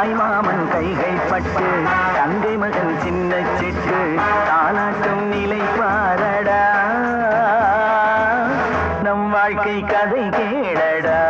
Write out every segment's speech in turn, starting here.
தாய்மாமன் கைகைப்பட்டு தங்கை மகள் சின்ன சிட்டு தாளாட்டும் நிலை பாரடா நம் வாழ்க்கை கதை கேளடா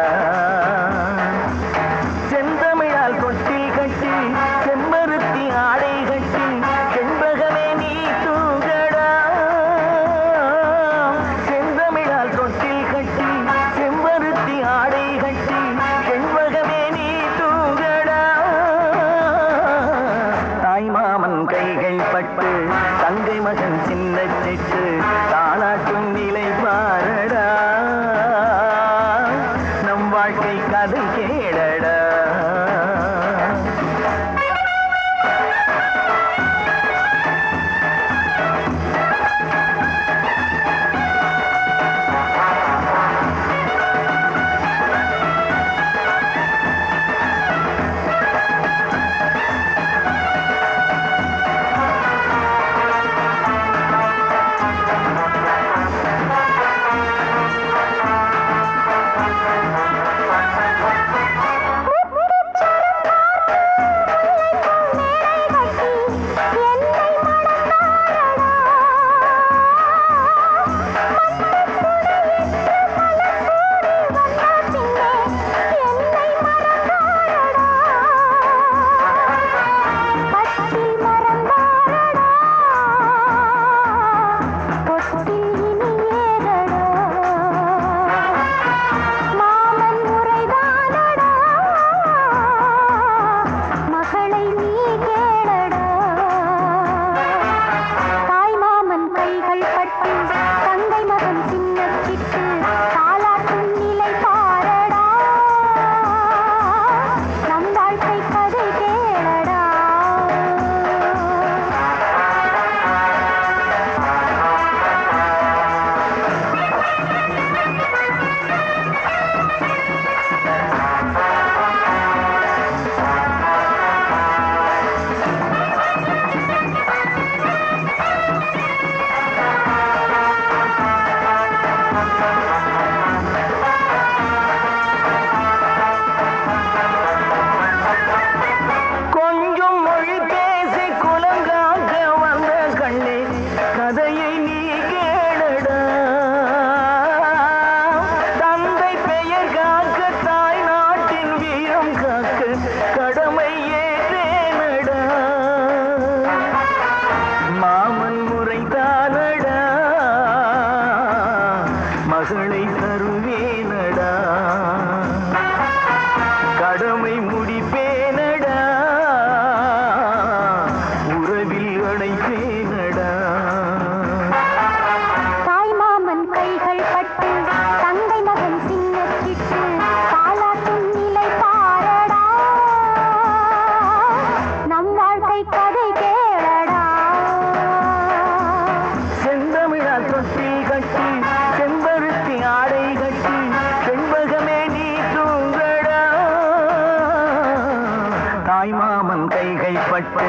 சிறைப்பட்டு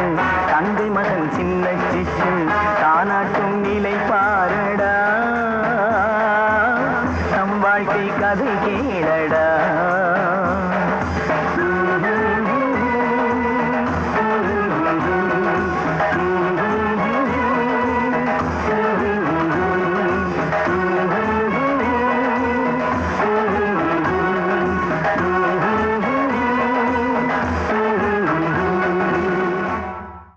தந்தை மகன் சின்ன சிஷ்யன் தானாட்டும் நிலைப்பா